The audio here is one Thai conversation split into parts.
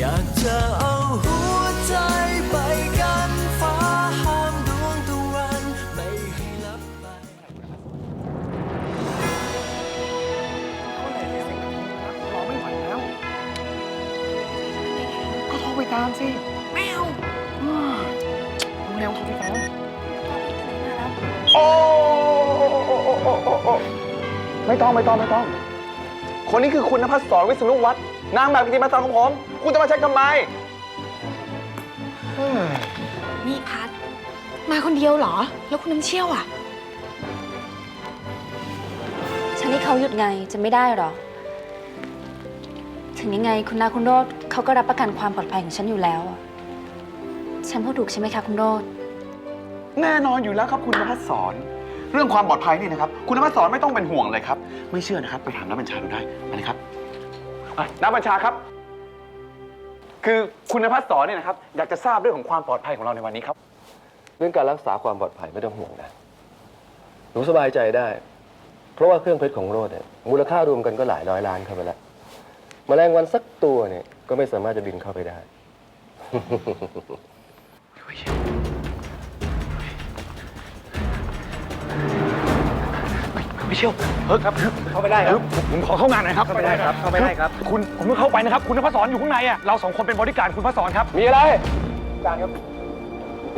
อยากจะเอาหัวใจไปกันฟ้าห้ามดวงตะวันไม่ให้ลับไป รอไม่ไหวแล้ว ก็โทรไปตามสิแมวเร็วโทรไปตามโอ้ไม่ต้องไม่ต้องไม่ต้อง คนนี้คือคุณนภัสสรวิษณุวัฒน์นางแบบกิติมาศักดิ์ของผม คุณจะมาเช็คทำไมเฮ้ยนี่พัด มาคนเดียวเหรอ แล้วคุณน้ำเชี่ยวอะ ฉันให้เขาหยุดไงจะไม่ได้หรอ ถึงยังไงคุณนาคุณโรดเขาก็รับประกันความปลอดภัยของฉันอยู่แล้วอะฉันพูดถูกใช่ไหมคะคุณโรดแน่นอนอยู่แล้วครับคุณนภัสสรเรื่องความปลอดภัยนี่นะครับ คุณนภัสสรไม่ต้องเป็นห่วงเลยครับ ไม่เชื่อนะครับ ไปถามนักบัญชาดูได้ไปเลยครับอะนักบัญชาครับ คือคุณนภัสสรเนี่ยนะครับอยากจะทราบเรื่องของความปลอดภัยของเราในวันนี้ครับ เรื่องการรักษาความปลอดภัยไม่ต้องห่วงนะหนูสบายใจได้ เพราะว่าเครื่องเพชรของโรดเนี่ยมูลค่ารวมกันก็หลายร้อยล้านเข้าไปแล้วแมลงวันสักตัวเนี่ยก็ไม่สามารถจะบินเข้าไปได้ เชื่อเฮ้ยครับเข้าไปได้ครับ ผมขอเข้างานหน่อยครับเข้าไปได้ครับเข้าไปได้ครับ คุณผมเพิ่งเข้าไปนะครับ คุณนภัสสรอยู่ข้างในอะเราสองคนเป็นบริการดคุณนภัสสรครับ มีอะไรการครับ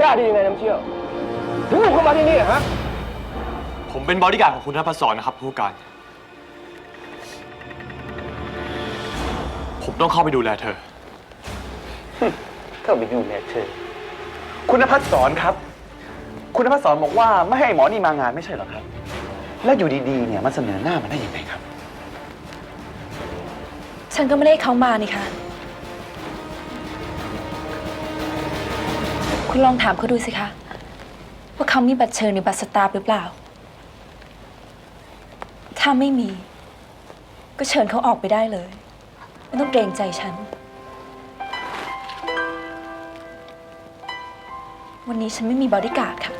กล้าดียังไงน้ำเชี่ยวถึงบุกเข้ามาที่นี่อะฮะผมเป็นบอดี้การ์ดของคุณนภัสสรนะครับผู้การ ผมต้องเข้าไปดูแลเธอ เข้าไปดูแลเธอ คุณนภัสสรครับ คุณนภัสสรบอกว่าไม่ให้หมอนี่มางานไม่ใช่เหรอครับ แล้วอยู่ดีๆ เนี่ยมันเสนอหน้ามาได้ยังไงครับ ฉันก็ไม่ได้ให้เขามานี่คะคุณลองถามเขาดูสิคะ ว่าเขามีบัตรเชิญหรือบัตรสตาฟหรือเปล่า ถ้าไม่มี ก็เชิญเขาออกไปได้เลย ไม่ต้องเกรงใจฉัน วันนี้ฉันไม่มีบอดี้การ์ดค่ะ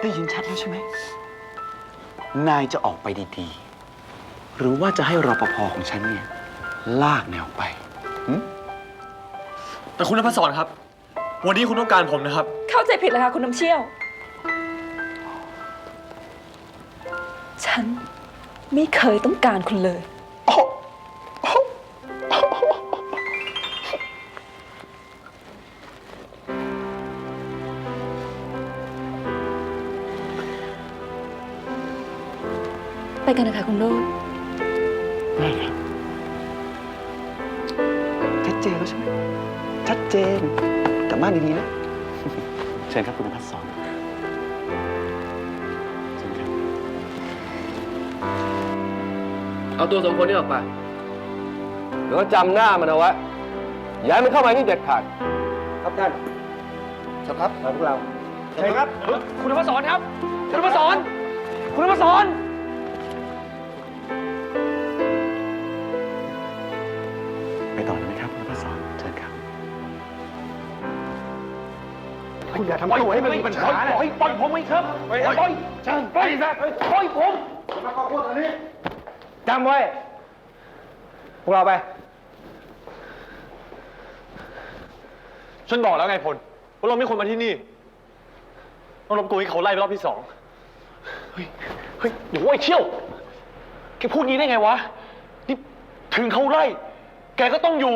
ได้ยินชัดแล้วใช่ไหม นายจะออกไปดีๆ หรือว่าจะให้รปภของฉันเนี่ย ลากแนวไป แต่คุณนภัสสรครับ วันนี้คุณต้องการผมนะครับ เข้าใจผิดแล้วค่ะคุณน้ำเชี่ยว ฉันไม่เคยต้องการคุณเลย ไปกันนะคะคุณโรดได้ครับ ชัดเจนแล้วใช่ไหมชัดเจนกลับบ้านดีๆนะ เชิญครับคุณนภัสสรเชิญครับ เอาตัวสองคนนี้ออกไปแล้วก็จำหน้ามันเอาไว้อย่าให้มันเข้ามาที่เด็ดขาด ครับท่านครับมาพวกเราใช่ครับ คุณนภัสสรครับ คุณนภัสสรคุณนภัสสรไอย่าทำตัวให้มันมีปัญหาปล่อยปล่อยผมไว้ครับปล่อยปล่อยช่างปล่อยซะปล่อยผมมาขอโทษอันนี้จำไว้ พวกเราไป ฉันบอกแล้วไงพลว่าเราไม่ควรมาที่นี่ ต้องรบกวนให้เขาไล่ไปรอบที่สอง เฮ้ย เฮ้ยโอ้ยเชี่ยว แกพูดงี้ได้ไงวะ นี่ถึงเขาไล่ แกก็ต้องอยู่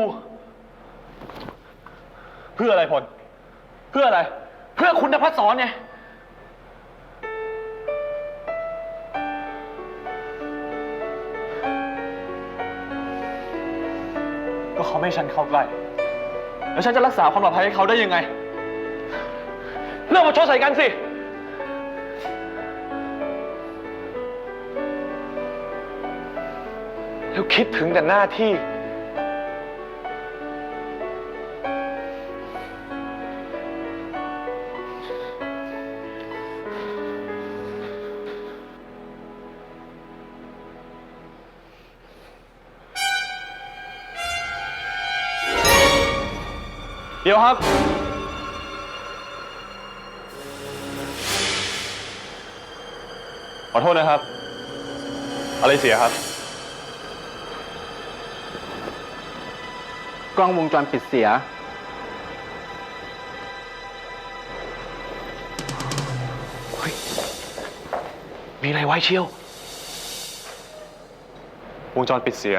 เพื่ออะไรพล เพื่ออะไรเพื่อคุณนภัสสรไงก็เขาไม่ให้ฉันเข้าใกล้ แล้วฉันจะรักษาความปลอดภัยให้เขาได้ยังไง เริ่มมาชดใส่กันสิ แล้วคิดถึงแต่หน้าที่ ดี๋ยวครับ ขอโทษนะครับ อะไรเสียครับ กล้องวงจรปิดเสีย มีอะไรไว้เชียว วงจรปิดเสีย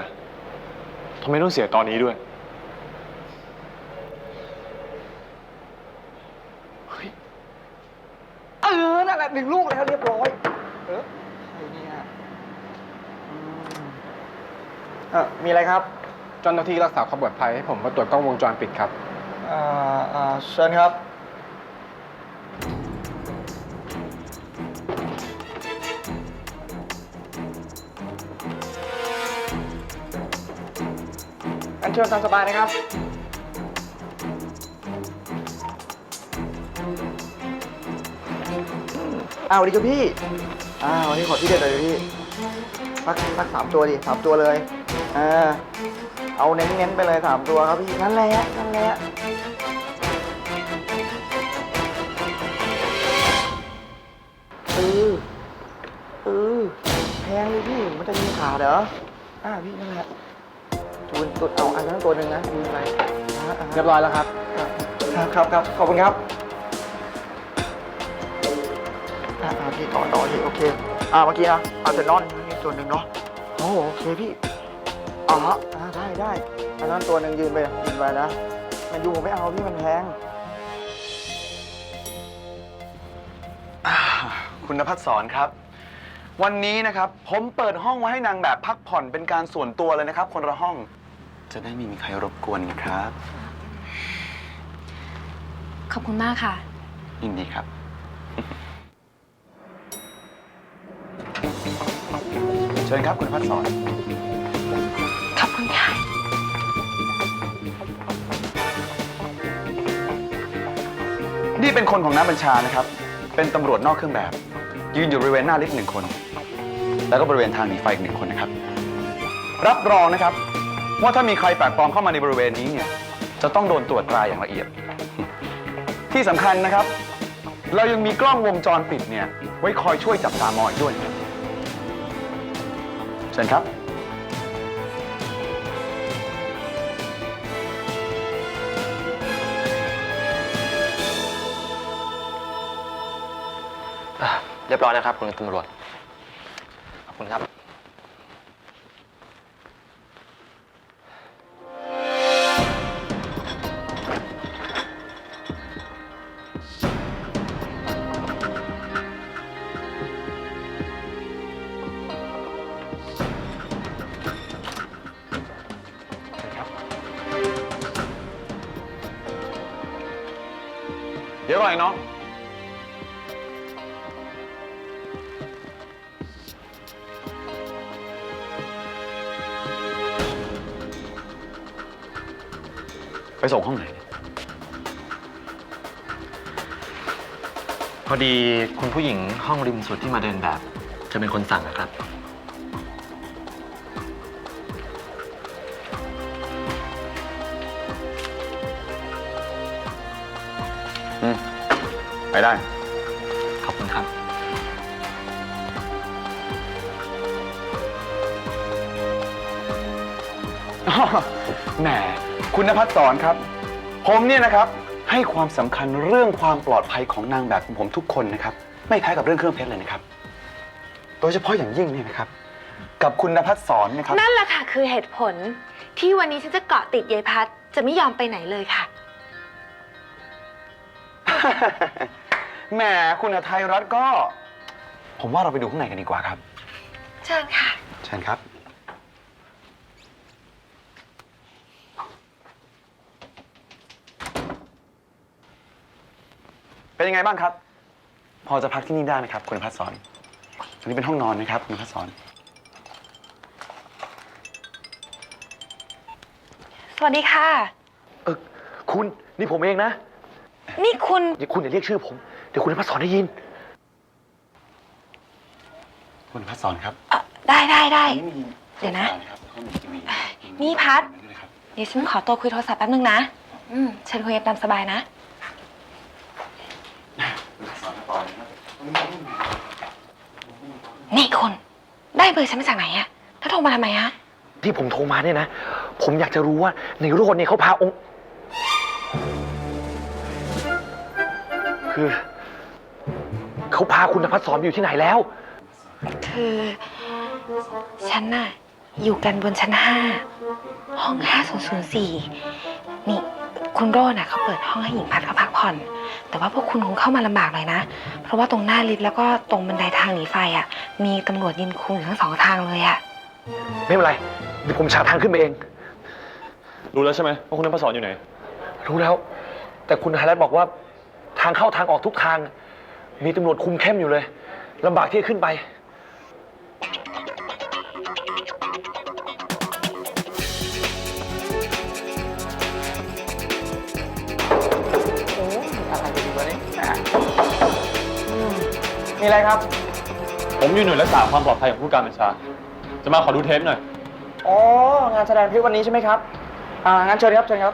ทำไมต้องเสียตอนนี้ด้วย เออ นั่นแหละหนึ่งลูกแล้วเรียบร้อย เออใครเนี่ยอืมเออ มีอะไรครับเจ้าหน้าที่รักษาความปลอดภัยให้ผมมาตรวจกล้องวงจรปิดครับ อ่าอ่าเชิญครับ อันเชิญตามสบายนะครับ อ้าวสวัสดีครับพี่ อ้าววันนี้ขอที่เด็ดเลยพี่สักสักสามตัวดิสามตัวเลย อ่าเอาเน้นๆไปเลยสามตัวครับพี่นั่นแหละนั่นแหละเออเออแพงเลยพี่มันจะมีขาดเหรออ่าพี่นั่นแหละตูนตุดเอาอันนั้นตัวหนึ่งนะดูอะไรอ่าอ่าเรียบร้อยแล้วครับ ครับครับครับขอบคุณครับอ่าอ่าพี่ต่อต่อพี่โอเค อ่าเมื่อกี้นะอาร์เซนอลนี่ตัวหนึ่งเนาะโอ้โอเคพี่ อ๋ออ่าได้ได้อันนั้นตัวหนึ่งยืนไปยืนไปนะแมันยูผมไม่เอาพี่มันแพงคุณนภัสสอนครับ วันนี้นะครับ ผมเปิดห้องไว้ให้นางแบบพักผ่อนเป็นการส่วนตัวเลยนะครับ คนละห้อง จะได้ไม่มีใครรบกวนนะครับ ขอบคุณมากค่ะ ยินดีครับ เชิญครับคุณพัดสอน นี่เป็นคนของน้าบัญชานะครับ เป็นตำรวจนอกเครื่องแบบ ยืนอยู่บริเวณหน้าลิฟต์หนึ่งคน แล้วก็บริเวณทางหนีไฟอีกหนึ่งคนนะครับ รับรองนะครับ ว่าถ้ามีใครแปลกปลอมเข้ามาในบริเวณนี้เนี่ย จะต้องโดนตรวจตราอย่างละเอียด ที่สำคัญนะครับ เรายังมีกล้องวงจรปิดเนี่ย ไว้คอยช่วยจับตามองอีกด้วยนะครับเชิญครับ รียบร้อยนะครับ คุณตำรวจ ขอบคุณครับ เดี๋ยวก่อนไอ้น้อง ไปส่งห้องไหนเนี่ยพอดีคุณผู้หญิงห้องริมสุดที่มาเดินแบบ จะเป็นคนสั่งนะครับ อืม ไปได้ ขอบคุณครับ แหม คุณนภัสสอนครับ ผมเนี่ยนะครับให้ความสำคัญเรื่องความปลอดภัยของนางแบบของผมทุกคนนะครับ ไม่แพ้กับเรื่องเครื่องเพชรเลยนะครับ โดยเฉพาะอย่างยิ่งเนี่ยนะครับ กับคุณนภัสสอนนะครับ นั่นแหละค่ะคือเหตุผลที่วันนี้ฉันจะเกาะติดยายพัดจะไม่ยอมไปไหนเลยค่ะ แหมคุณอาไทยรัฐก็ ผมว่าเราไปดูข้างในกันดีกว่าครับ เชิญค่ะ เชิญครับ เป็นยังไงบ้างครับ พอจะพักที่นี่ได้ไหมครับ คุณพัฒสอนอันนี้เป็นห้องนอนนะครับ คุณพัฒสอนสวัสดีค่ะ เออคุณนี่ผมเองนะนี่คุณ อย่าคุณอย่าเรียกชื่อผม เดี๋ยวคุณนภัสสอนได้ยิน คุณพัฒสอนครับเอ่อได้ได้ได้อันนี้มีเดี๋ยวนะ ครับแล้วก็มีทีวีนี่พัดด้วยครับเดี๋ยวฉันขอตัวคุยโทรศัพท์แป๊บนึงนะ อืมเชิญคุยกันตามสบายนะ คุณพัฒสอ นมาต่อนะครับนี่คุณ ได้เบอร์ฉันมาจากไหนอะถ้าโทรมาทำไมฮะ ที่ผมโทรมาเนี่ยนะ ผมอยากจะรู้ว่าในโรดเนี่ยเขาพาองค์ คือเขาพาคุณนภัสสอนไปอยู่ที่ไหนแล้ว คือฉันน่ะอยู่กันบนชั้นห้าห้องห้าศูนย์ศูนย์สี่นี่ คุณโรน่ะเขาเปิดห้องให้หญิงพัดเขาพัก ผ่อน แต่ว่าพวกคุณคงเข้ามาลำบากหน่อยนะ เพราะว่าตรงหน้าลิฟต์แล้วก็ตรงบันไดทางหนีไฟอะ มีตำรวจยืนคุมอยู่ทั้งสองทางเลยอะ ไม่เป็นไรเดี๋ยวผมฉาทางขึ้นไปเอง รู้แล้วใช่ไหมว่าคุณนภัสสอนอยู่ไหน รู้แล้ว แต่คุณไฮรัตบอกว่าทางเข้าทางออกทุกทาง มีตำรวจคุมเข้มอยู่เลยลำบากที่จะขึ้นไป มีอะไรครับ ผมอยู่หน่วยรักษาความปลอดภัยของผู้การบัญชา จะมาขอดูเทปหน่อย อ๋องานแสดงเพลงวันนี้ใช่ไหมครับ อ่างั้นเชิญครับเชิญครับ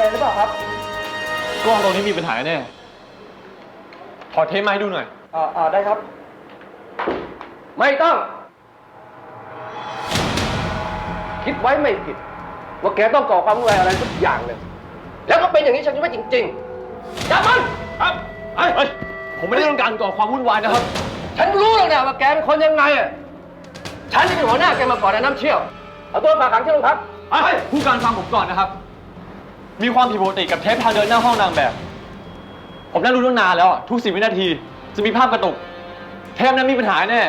อะไรหรือเปล่าครับกล้องตรงนี้มีปัญหาแน่ขอเทปมาให้ดูหน่อย อ่าอ่าได้ครับ ไม่ต้อง คิดไว้ไม่ผิด ว่าแกต้องก่อความวุ่นวายอะไรสักอย่างเลย แล้วก็เป็นอย่างนี้ฉันคิดว่าจริงๆจับมันครับเอ้ยเอ้ยผมไม่ได้ต้องการก่อความวุ่นวายนะครับ ฉันรู้แล้วเนี่ยว่าแกเป็นคนยังไงอะฉันนี่เป็นหัวหน้าแกมาก่อนในะน้ำเชี่ยว เอาตัวฝากขังที่โรงพักเอ้ยผู้การฟังผมก่อนนะครับ มีความผิดปกติกับเทปทางเดินหน้าห้องนางแบบ ผมนั่งดูตั้งนานแล้วอะทุกสิบวินาที จะมีภาพกระตุก เทปนั้นมีปัญหาแน่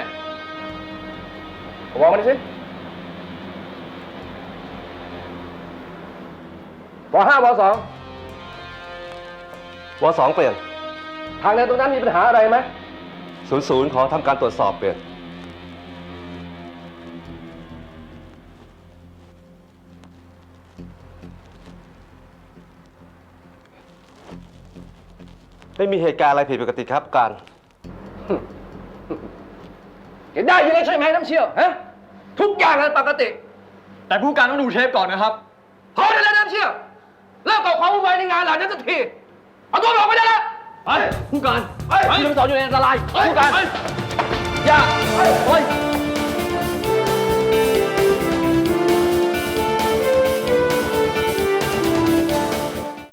วางมาดิสิวห้าวสองวสองเปลี่ยน ทางเดินตรงนั้นมีปัญหาอะไรไหมศูนย์ศูนย์ขอทำการตรวจสอบเปลี่ยน ไม่มีเหตุการณ์อะไรผิดปกติครับการ เห็นได้อยังไงใช่ไหมน้ำเชี่ยวฮะทุกอย่างนั้นปกติ แต่ผู้การต้องดูเทปก่อนนะครับ พอได้แล้วน้ำเชี่ยวเลิกก่อความวุ่นวายในงานเหล่านั้นสักทีเอาตัวออกไปได้แล้วเฮ้ยผู้การเฮ้ยที่ทั้งสองอยู่ในอันตรายผู้การอย่า